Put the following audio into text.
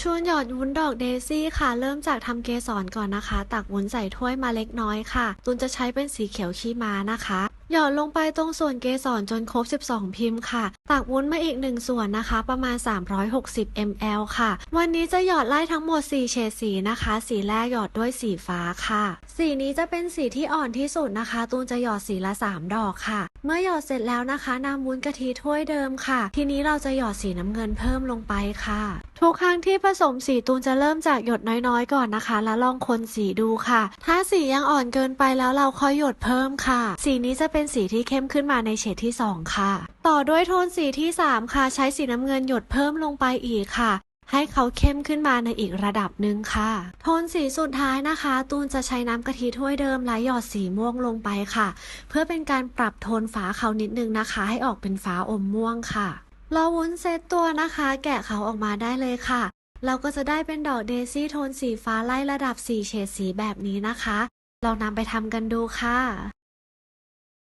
ชวนหยอดวุ้นดอกเดซี่ค่ะ เริ่มจากทำเกสรก่อนนะคะ ตักวุ้นใส่ถ้วยมาเล็กน้อยค่ะ ตุนจะใช้เป็นสีเขียวขี้ม้านะคะ หยอดลงไปตรงส่วนเกสรจนครบ 12 พิมพ์ค่ะ ตักวุ้นมาอีกหนึ่งส่วนนะคะ ประมาณ 360 ml ค่ะ วันนี้จะหยอดไล่ทั้งหมด 4 เฉดสีนะคะ สีแรกหยอดด้วยสีฟ้าค่ะ สีนี้จะเป็นสีที่อ่อนที่สุดนะคะ ตูนจะหยอดสีละ 3 ดอกค่ะ เมื่อหยอดเสร็จแล้วนะคะนำวุ้นกะทิถ้วยเดิมค่ะ ทีนี้เราจะหยอดสีน้ำเงินเพิ่มลงไปค่ะ ทุกครั้งที่ผสมสีตูนจะเริ่มจากหยดน้อยๆ ก่อนนะคะ แล้วลองคนสีดูค่ะ ถ้าสียังอ่อนเกินไปแล้วเราค่อยหยดเพิ่มค่ะ สีนี้จะเป็นสีที่เข้มขึ้นมาในเฉดที่ 2 ค่ะ ต่อด้วยโทนสีที่ 3 ค่ะ ใช้สีน้ำเงินหยดเพิ่มลงไปอีกค่ะ ให้เขาเข้มขึ้นมาในอีกระดับหนึ่งค่ะ โทนสีสุดท้ายนะคะ ตูนจะใช้น้ำกะทิถ้วยเดิมและหยอดสีม่วงลงไปค่ะ เพื่อเป็นการปรับโทนฝาเขานิดนึงนะคะ ให้ออกเป็นฟ้าอมม่วงค่ะเราวุ้นเซตตัวนะคะ แกะเขาออกมาได้เลยค่ะ เราก็จะได้เป็นดอกเดซี่โทนสีฟ้าไล่ระดับ 4 เฉดสีแบบนี้นะคะ ลองนำไปทำกันดูค่ะ